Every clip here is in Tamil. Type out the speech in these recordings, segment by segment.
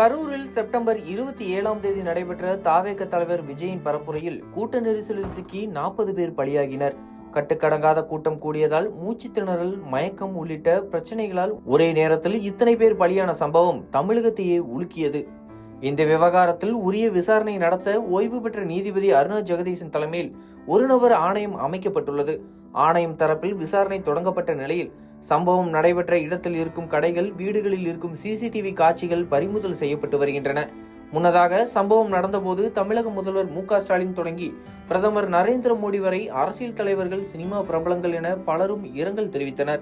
கரூரில் செப்டம்பர் இருபத்தி ஏழாம் தேதி நடைபெற்ற தாவேக தலைவர் விஜயின் பரப்புரையில் கூட்ட நெரிசலில் சிக்கி நாற்பது பேர் பலியாகினர். கட்டுக்கடங்காத கூட்டம் கூடியதால் மூச்சு திணறல் மயக்கம் உள்ளிட்ட பிரச்சனைகளால் ஒரே நேரத்தில் இத்தனை பேர் பலியான சம்பவம் தமிழகத்தையே உலுக்கியது. இந்த விவகாரத்தில் உரிய விசாரணை நடத்த ஓய்வு பெற்ற நீதிபதி அருணா ஜெகதீசன் தலைமையில் ஒரு நபர் ஆணையம் அமைக்கப்பட்டுள்ளது. ஆணையம் தரப்பில் விசாரணை தொடங்கப்பட்ட நிலையில் சம்பவம் நடைபெற்ற இடத்தில் இருக்கும் கடைகள் வீடுகளில் இருக்கும் சிசிடிவி காட்சிகள் பறிமுதல் செய்யப்பட்டு வருகின்றன. முன்னதாக சம்பவம் நடந்தபோது தமிழக முதல்வர் மு ஸ்டாலின் தொடங்கி பிரதமர் நரேந்திர மோடி வரை அரசியல் தலைவர்கள் சினிமா பிரபலங்கள் என பலரும் இரங்கல் தெரிவித்தனர்.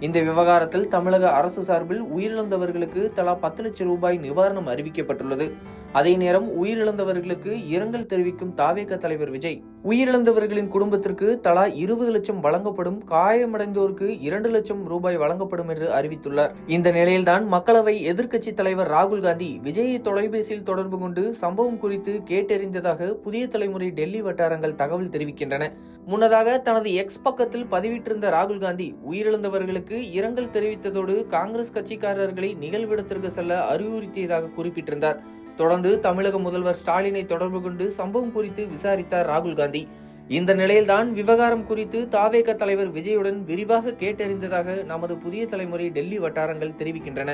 இந்த விவகாரத்தில் தமிழக அரசு சார்பில் உயிரிழந்தவர்களுக்கு தலா பத்து லட்சம் ரூபாய் நிவாரணம் அறிவிக்கப்பட்டுள்ளது. அதே நேரம் உயிரிழந்தவர்களுக்கு இரங்கல் தெரிவிக்கும் தாவேக தலைவர் விஜய். உயிரிழந்தவர்களின் குடும்பத்திற்கு தலா இருபது லட்சம் வழங்கப்படும் காயமடைந்தோருக்கு இரண்டு லட்சம் ரூபாய் வழங்கப்படும் என்று அறிவித்துள்ளார். இந்த நிலையில்தான் மக்களவை எதிர்க்கட்சி தலைவர் ராகுல் காந்தி விஜயை தொலைபேசியில் தொடர்பு கொண்டு சம்பவம் குறித்து கேட்டறிந்ததாக புதிய தலைமுறை டெல்லி வட்டாரங்கள் தகவல் தெரிவிக்கின்றன. முன்னதாக தனது எக்ஸ் பக்கத்தில் பதிவிட்டிருந்த ராகுல் காந்தி உயிரிழந்தவர்களுக்கு இரங்கல் தெரிவித்ததோடு காங்கிரஸ் கட்சிக்காரர்களை நிகழ்விடத்திற்கு செல்ல அறிவுறுத்தியதாக குறிப்பிட்டிருந்தார். தொடர்ந்து தமிழக முதல்வர் ஸ்டாலினை தொடர்பு கொண்டு சம்பவம் குறித்து விசாரித்தார் ராகுல் காந்தி. இந்த நிலையில்தான் விவகாரம் குறித்து தாவேக தலைவர் விஜயுடன் விரிவாக கேட்டறிந்ததாக நமது புதிய தலைமுறை டெல்லி வட்டாரங்கள் தெரிவிக்கின்றன.